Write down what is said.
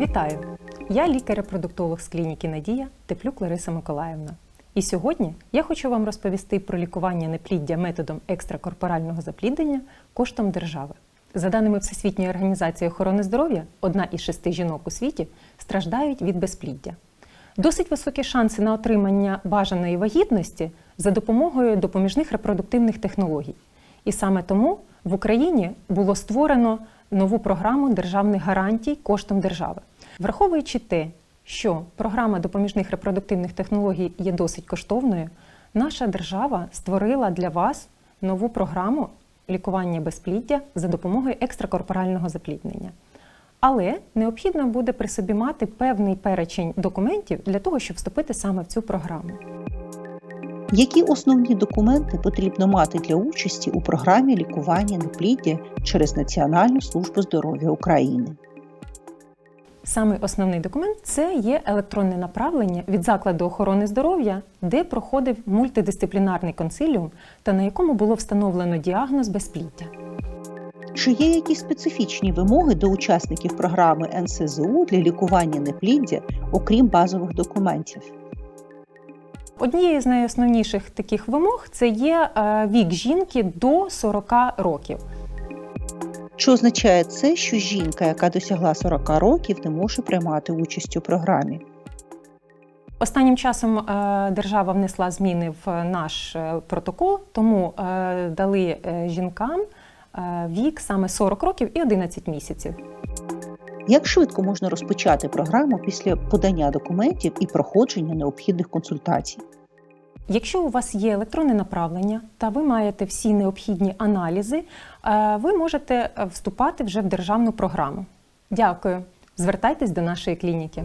Вітаю! Я лікар-репродуктолог з клініки Надія Теплюк Лариса Миколаївна. І сьогодні я хочу вам розповісти про лікування непліддя методом екстракорпорального запліднення коштом держави. За даними Всесвітньої організації охорони здоров'я, одна із шести жінок у світі страждають від безпліддя. Досить високі шанси на отримання бажаної вагітності за допомогою допоміжних репродуктивних технологій. І саме тому в Україні було створено нову програму державних гарантій коштом держави. Враховуючи те, що програма допоміжних репродуктивних технологій є досить коштовною, наша держава створила для вас нову програму лікування безпліддя за допомогою екстракорпорального запліднення. Але необхідно буде при собі мати певний перечень документів для того, щоб вступити саме в цю програму. Які основні документи потрібно мати для участі у програмі лікування непліддя через Національну службу здоров'я України? Самий основний документ це є електронне направлення від закладу охорони здоров'я, де проходив мультидисциплінарний консиліум та на якому було встановлено діагноз безпліддя. Чи є якісь специфічні вимоги до учасників програми НСЗУ для лікування непліддя, окрім базових документів? Однією з найосновніших таких вимог це є е, вік жінки до 40 років. Що означає це, що жінка, яка досягла 40 років, не може приймати участь у програмі? Останнім часом е, держава внесла зміни в наш е, протокол, тому дали жінкам вік саме 40 років і 11 місяців. Як швидко можна розпочати програму після подання документів і проходження необхідних консультацій? Якщо у вас є електронне направлення та ви маєте всі необхідні аналізи, е, ви можете е, вступати вже в державну програму. Дякую. Звертайтесь до нашої клініки.